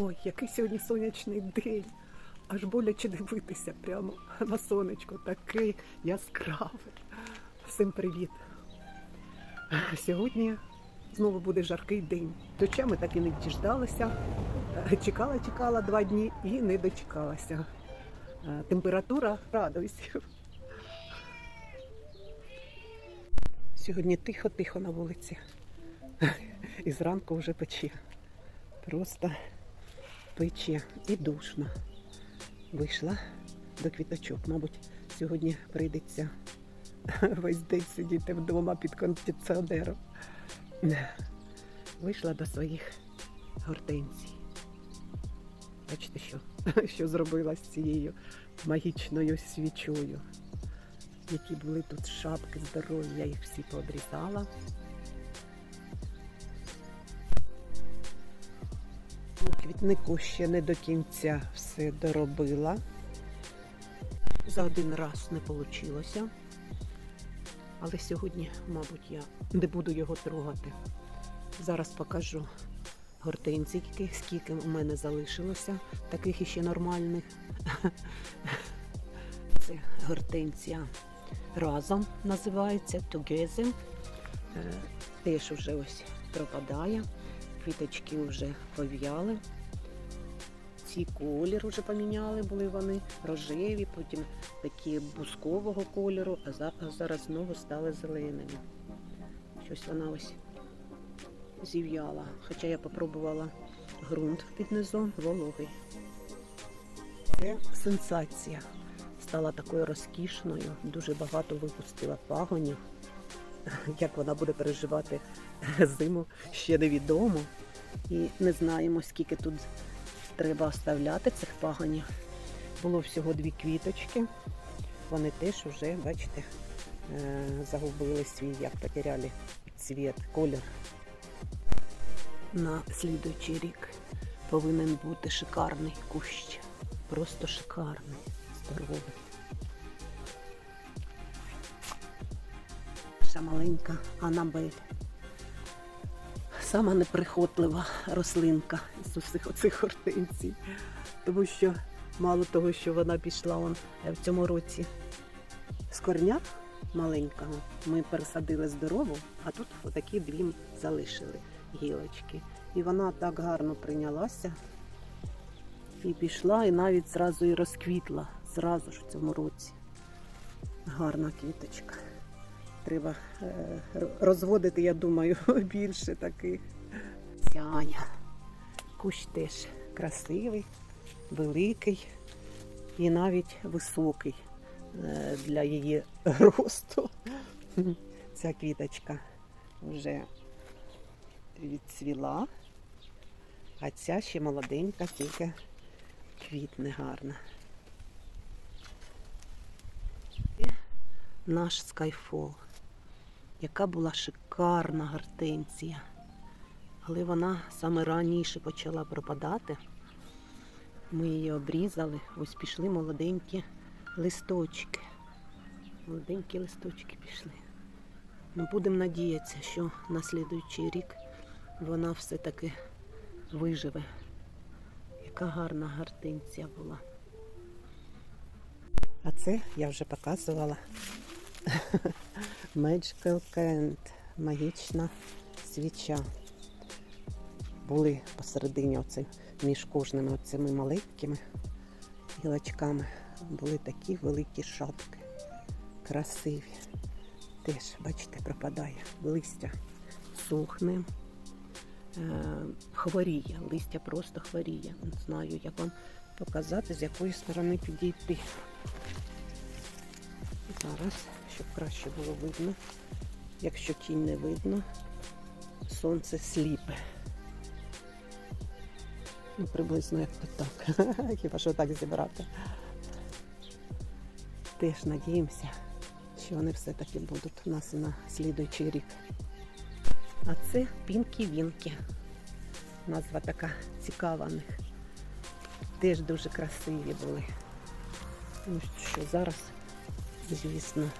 Ой, який сьогодні сонячний день. Аж боляче дивитися прямо на сонечко. Таке яскраве. Всім привіт. Сьогодні знову буде жаркий день. Дочами так і не діждалася. Чекала, чекала два дні і не дочекалася. Температура радуйся. Сьогодні тихо-тихо на вулиці. І зранку вже пече. Просто пече і душно. Вийшла до квіточок. Мабуть, сьогодні прийдеться весь день сидіти вдома під кондиціонером. Вийшла до своїх гортензій. Бачите, що, що зробила з цією магічною свічою. Які були тут шапки здорові, я їх всі пообрізала. Квітнику ще не до кінця все доробила. За один раз не вийшло. Але сьогодні, мабуть, я не буду його трогати. Зараз покажу гортензійки, скільки у мене залишилося, таких іще нормальних. Це гортензія разом називається Together. Е, Теж вже ось пропадає. Квіточки вже пов'яли. Ці колір вже поміняли, були вони рожеві, потім такі бускового кольору, а зараз знову стали зеленими. Щось вона ось зів'яла. Хоча я попробувала ґрунт під низом вологий. Це сенсація. Стала такою розкішною, дуже багато випустила пагонів. Як вона буде переживати зиму, ще невідомо. І не знаємо, скільки тут треба оставляти цих пагонів. Було всього дві квіточки. Вони теж вже, бачите, е, загубили свій, як потеряли цвіт, колір. На слідуючий рік повинен бути шикарний кущ. Просто шикарний, здоровий. Наша маленька Анабель. Сама неприхотлива рослинка з усіх оцих гортензій. Тому що мало того, що вона пішла он е, в цьому році з корня маленького, ми пересадили здорову, а тут отакі дві залишили гілочки. І вона так гарно прийнялася і пішла, і навіть зразу і розквітла, зразу ж в цьому році. Гарна квіточка. Треба е, розводити, я думаю, більше таких. Сяня. Кущ теж красивий, великий і навіть високий е, для її росту. Ця квіточка вже відцвіла, а ця ще молоденька, тільки квітне гарна. І наш скайфол. Яка була шикарна гортензія. Але вона саме раніше почала пропадати. Ми її обрізали, ось пішли молоденькі листочки. Молоденькі листочки пішли. Ну, будемо надіятися, що на слідуючий рік вона все-таки виживе. Яка гарна гортензія була. А це я вже показувала. Magical Candle, магічна свіча. Були посередині оцим, між кожними оцими маленькими гілочками. Були такі великі шапки. Красиві. Теж, бачите, пропадає листя сухне, е, хворіє, листя просто хворіє. Не знаю, як вам показати, з якої сторони підійти. Зараз, щоб краще було видно. Якщо тінь не видно, сонце сліпе. Ну, приблизно як то так. Хіба що так зібрати. Теж надіємося, що вони все-таки будуть у нас на слідуючий рік. А це пінкі-вінки. Назва така цікава в них. Теж дуже красиві були. Ну що зараз, звісно,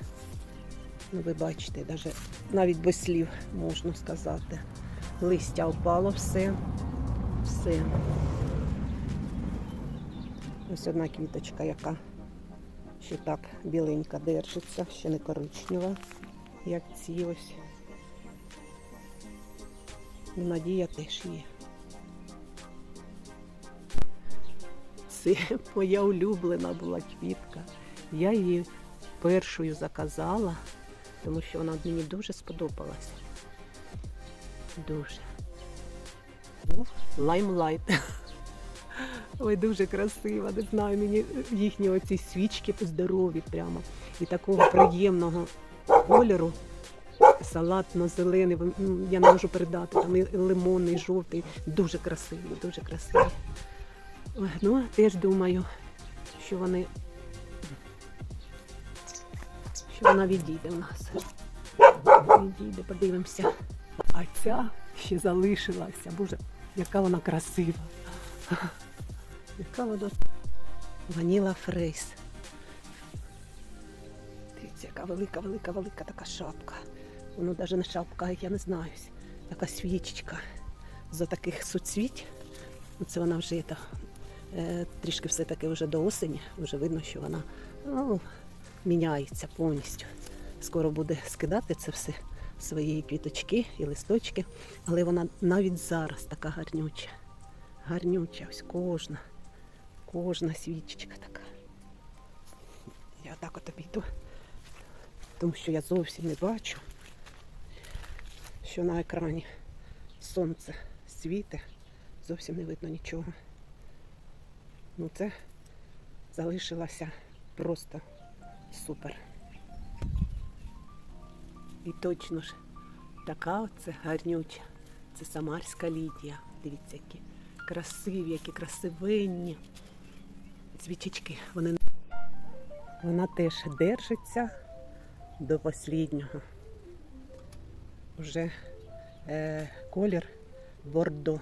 ну ви бачите, навіть, навіть без слів можна сказати. Листя опало все, все. Ось одна квіточка, яка ще так біленька держиться, ще не коричнева, як ці ось. Надія теж є. Це моя улюблена була квітка. Я її першою заказала, тому що вона мені дуже сподобалася. Дуже. Лаймлайт. Ой, дуже красива. Не знаю, мені їхні оці свічки здорові прямо. І такого приємного кольору. Салатно-зелений, я не можу передати, там і лимонний, і жовтий. Дуже красивий, дуже красивий. Ну, теж думаю, що вони що вона відійде в нас. Відійде, подивимося. А ця ще залишилася. Боже, яка вона красива. Яка вона ваніла фрейс. Дивіться, яка велика, велика, велика така шапка. Воно навіть не шапка, я не знаю. Така свічечка за таких суцвіть. Ну, Це вона вже та, е, трішки все-таки вже до осені, вже видно, що вона ну, міняється повністю. Скоро буде скидати це все, свої квіточки і листочки, але вона навіть зараз така гарнюча. Гарнюча, ось кожна, кожна свічечка така. Я так от обійду, тому що я зовсім не бачу, що на екрані сонце світе, зовсім не видно нічого. Ну це залишилося просто супер. І точно ж така оце гарнюча. Це Самарська Лідія. Дивіться, які красиві, які красивенні свічечки. Вони вона теж держиться до останнього. Уже е, колір бордо.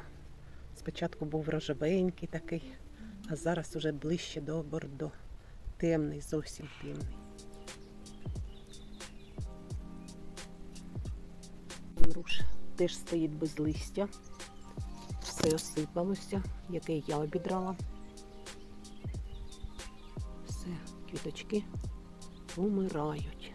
Спочатку був рожевенький такий, а зараз уже ближче до бордо. Темний, зовсім темний. Руш теж стоїть без листя. Все осипалося, яке я обідрала. Все, квіточки умирають.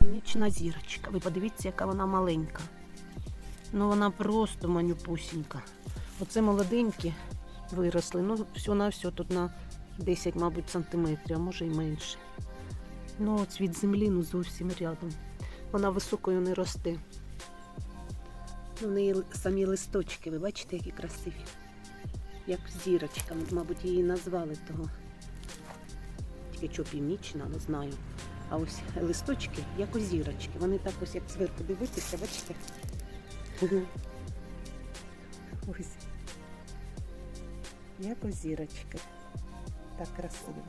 Нічна зірочка. Ви подивіться, яка вона маленька. Ну вона просто манюпусінька. Оце молоденькі виросли. Ну, все на все тут на 10, мабуть, сантиметрів, а може й менше. Ну, от від землі ну зовсім рядом. Вона високою не росте. Ну, В неї самі листочки, ви бачите, які красиві. Як зірочка, мабуть, її назвали того. Тільки що північна, не знаю. А ось листочки, як озірочки. Вони так ось як зверху дивитися, бачите? Ось. Як озірочки. Так красиво.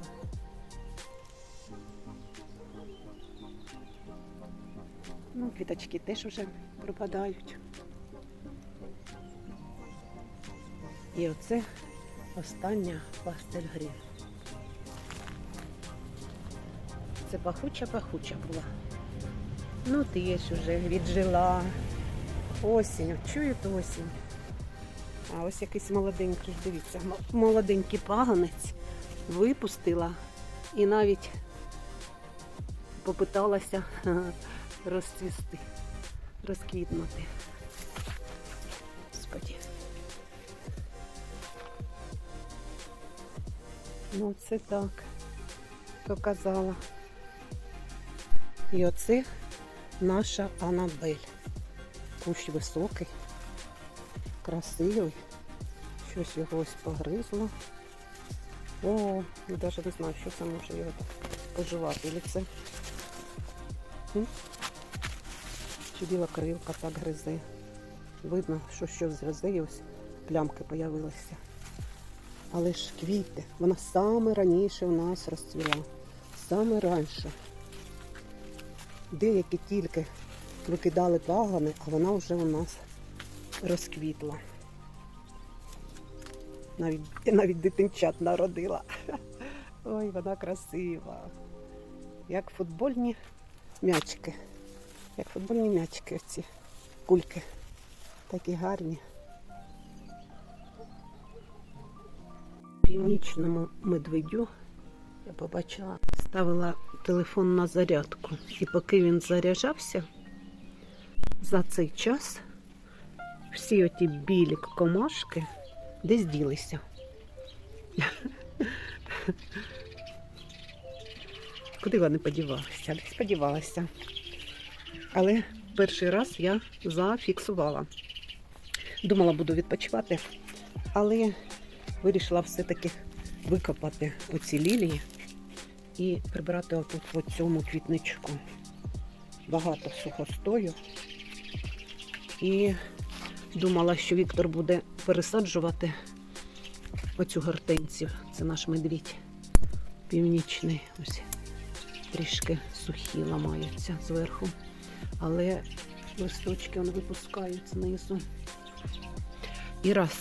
Ну, квіточки теж вже пропадають. І оце остання пастель грін. Це пахуча-пахуча була. Ну, теж вже віджила. Осінь, чуєте осінь. А ось якийсь молоденький, дивіться, молоденький паганець випустила і навіть попиталася розцвісти, розквітнути. Господі. Ну, це так, показала. І оце наша Анабель. Кущ високий, красивий. Щось його ось погризло. О, я навіть не знаю, що це може його так поживати. Це чи біла кривка так гризе. Видно, що щось гризе і ось плямки появилися. Але ж квіти, вона саме раніше у нас розцвіла. Саме раніше. Деякі тільки викидали пагани, а вона вже у нас розквітла. Навіть навіть дитинчат народила. Ой, вона красива. Як футбольні м'ячки, Як футбольні м'ячки ці кульки. Такі гарні. Північному медведю я побачила, ставила телефон на зарядку. І поки він заряджався, за цей час всі оті білі комашки десь ділися. Куди вони подівалися? Десь подівалися. Але перший раз я зафіксувала. Думала, буду відпочивати, але вирішила все-таки викопати оці лілії і прибрати отут в цьому квітничку. Багато сухостою. І думала, що Віктор буде пересаджувати оцю гортенцію. Це наш медвідь північний. Ось трішки сухі ламаються зверху. Але листочки вони випускають знизу. І раз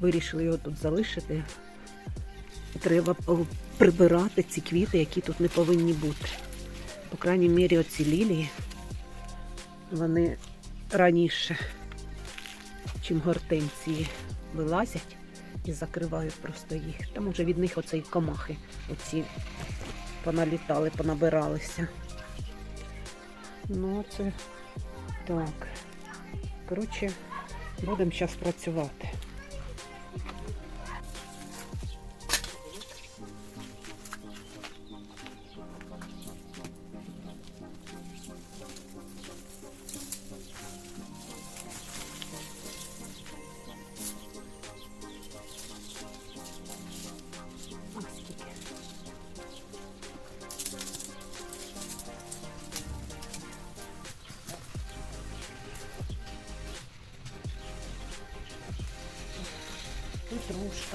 вирішили його тут залишити, треба прибирати ці квіти, які тут не повинні бути. По крайній мірі, оці лілії, вони раніше, чим гортинці вилазять і закривають просто їх. Там уже від них оцей комахи, оці поналітали, понабиралися. Ну, це так. Коротше, будемо зараз працювати.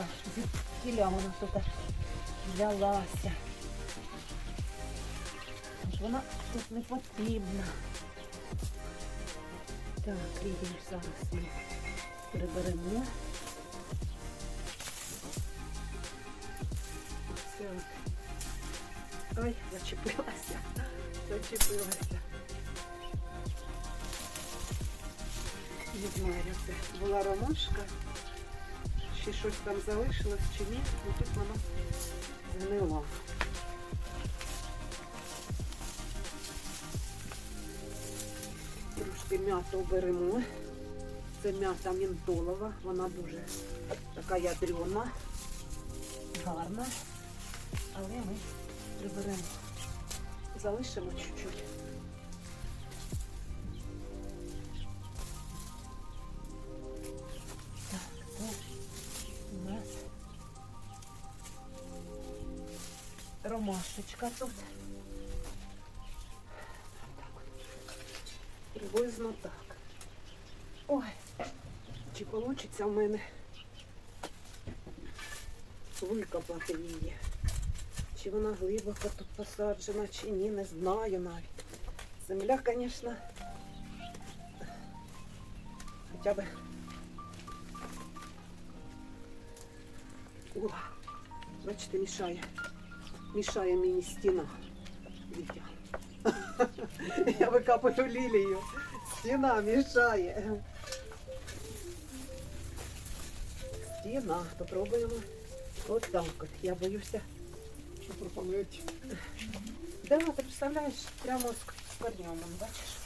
Петрушка. Звідкіля вона тут взялася. Вона тут не потрібна. Так, Лідію зараз ми приберемо. От. Ой, зачепилася. Зачепилася. Не знаю, це була ромашка. Ще щось там залишилось чи ні, ну тут воно згнило. Трошки м'яту беремо. Це м'ята мінтолова, вона дуже така ядрена, гарна. Але ми приберемо. Залишимо чуть-чуть. Тут. Приблизно так. Ой, чи вийде в мене викопати її? Чи вона глибоко тут посаджена, чи ні, не знаю навіть. Земля, звісно, хоча б. О, бачите, мішає. Мішає мені стіна. Вітя. Я викапую лілію. Стіна мішає. Стіна. Попробуємо. От так от. Я боюся. Що пропонують? Да, ти представляєш, прямо з, з корнем, бачиш?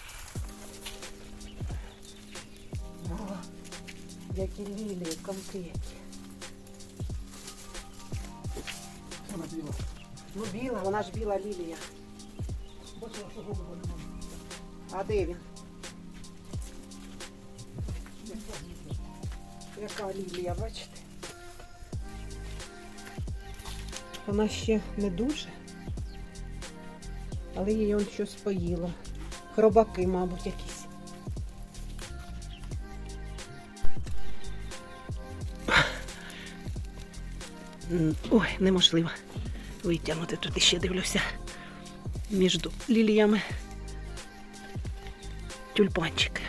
О, які лілії конкретні. Вона біла. Ну, біла, вона ж біла лілія. Бачила, що голуба немає. А де він? Яка лілія, бачите? Вона ще не дуже, але її он щось поїло. Хробаки, мабуть, якісь. Ой, неможливо витягнути. Тут іще дивлюся між ліліями тюльпанчики.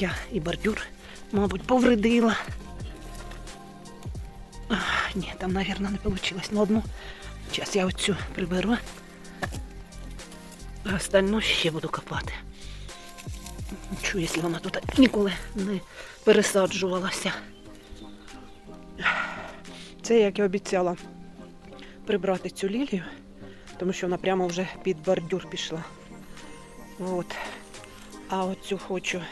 Я і бордюр, мабуть, повредила. А, ні, там, мабуть, не вийшло. Ну, одну. Зараз я оцю приберу. А остальну ще буду копати. Чую, якщо вона тут ніколи не пересаджувалася. Це як і обіцяла прибрати цю лілію, тому що вона прямо вже під бордюр пішла. От. А оцю хочу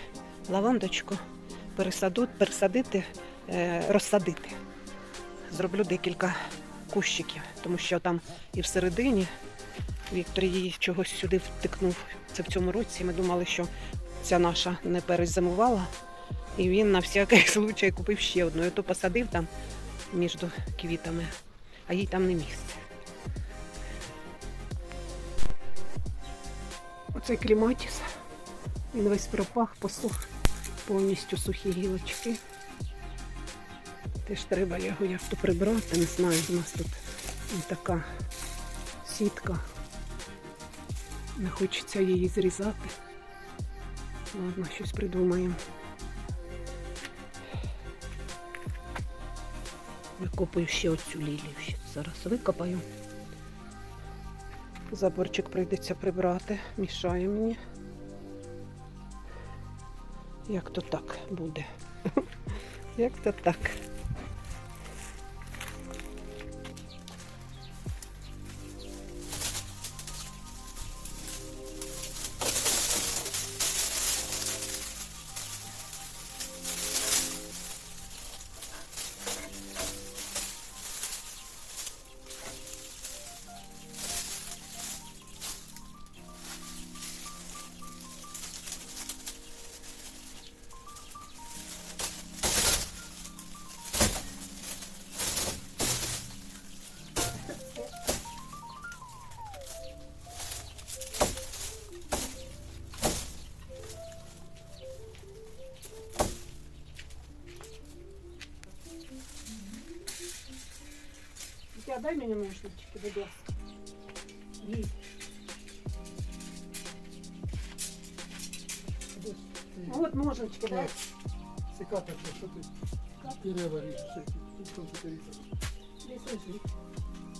лавандочку пересадити, е, розсадити. Зроблю декілька кущиків, тому що там і всередині Віктор її чогось сюди втикнув. Це в цьому році. Ми думали, що ця наша не перезимувала. І він на всякий случай купив ще одну. І то посадив там між квітами, а їй там не місце. Оцей кліматіс. Він весь пропах, посух, повністю сухі гілочки. Теж треба його як то прибрати. Не знаю, у нас тут така сітка. Не хочеться її зрізати. Ладно, щось придумаємо. Викопаю ще оцю лілію. Ще зараз викопаю. Заборчик прийдеться прибрати, мішає мені. Як то так буде? Як то так? Дай мені ножнички, будь ласка. Ні. А от ножнички, дай. Секатор, що ти? Дерева ріжеш. Тут там таке різати. Десь лежить.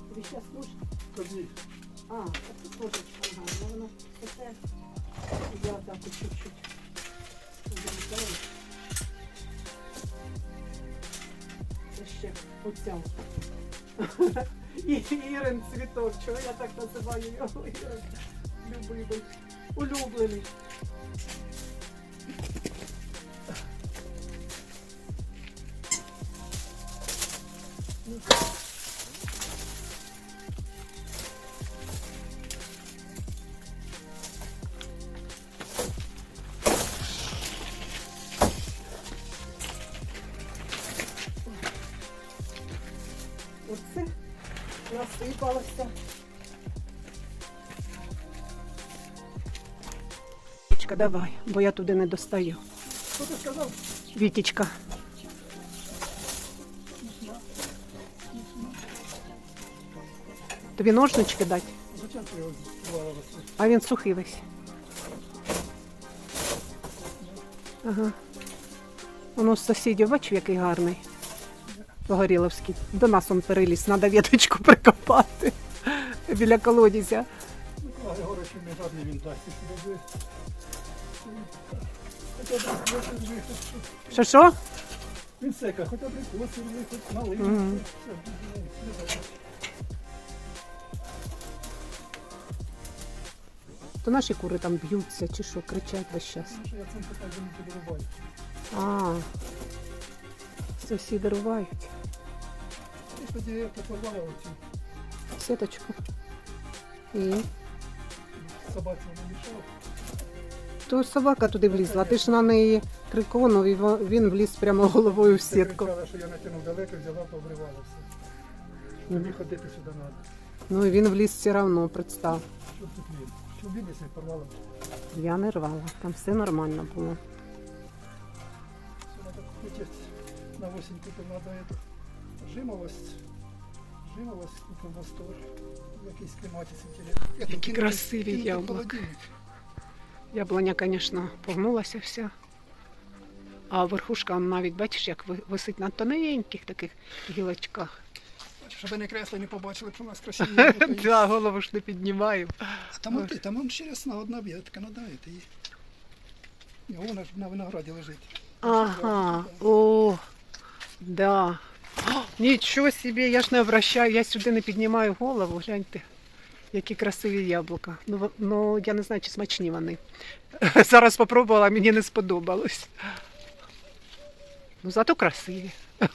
Тобі щас ножка. Тобі. А, а тут ножничка, ага, ну воно все. Я так от чуть-чуть. Обрізаю. Це ще оця. Ірин цвіток, чого я так називаю його Ірин? Любимий, улюблений. Оце Вітечка, давай, бо я туди не достаю. Що ти сказав? Вітечка. Тобі ножнички дати, а він сухий весь. Ага. Воно з сусідів, бачив, який гарний. Погоріловський. До нас он переліз, треба віточку прикопати біля колодязя. Микола Григорович не жадний він дасть. Що що? Він сека, хоча б прикоси виход, налив. Мгм. Все. То наші кури там б'ються чи що, кричать весь час. Що я цим питанням не підрубаю. А, сусіди рувають. Тоді я порвала оцю Сіточку. І собаці не мішав. То собака туди влізла. Ти ж на неї криконув, і він вліз прямо головою в Ти сітку. кричала, що я натягнув далеко, взяла, пообривала все. Тобі ходити сюди треба. Ну і він вліз все одно, представ. Що тут він? Що він порвала? Я не рвала, там все нормально було. Все надо купить на надо эту жимолость. Жимолость купив Востор. Якийсь клематис інтересний. Які красиві яблука. Яблуня, звісно, погнулася вся. А верхушка навіть, бачиш, як висить на тоненьких таких гілочках. Щоб не кресло не побачили, що у нас красиві. Да, голову ж не піднімаю. А там, от, там он чересна одна ветка, надо это її. Вона ж на винограді лежить. Ага, о, да. Нічого собі, я ж не обращаю, я сюди не піднімаю голову, гляньте, які красиві яблука. Ну, ну я не знаю, чи смачні вони. Зараз спробувала, мені не сподобалось. Ну, зато красиві.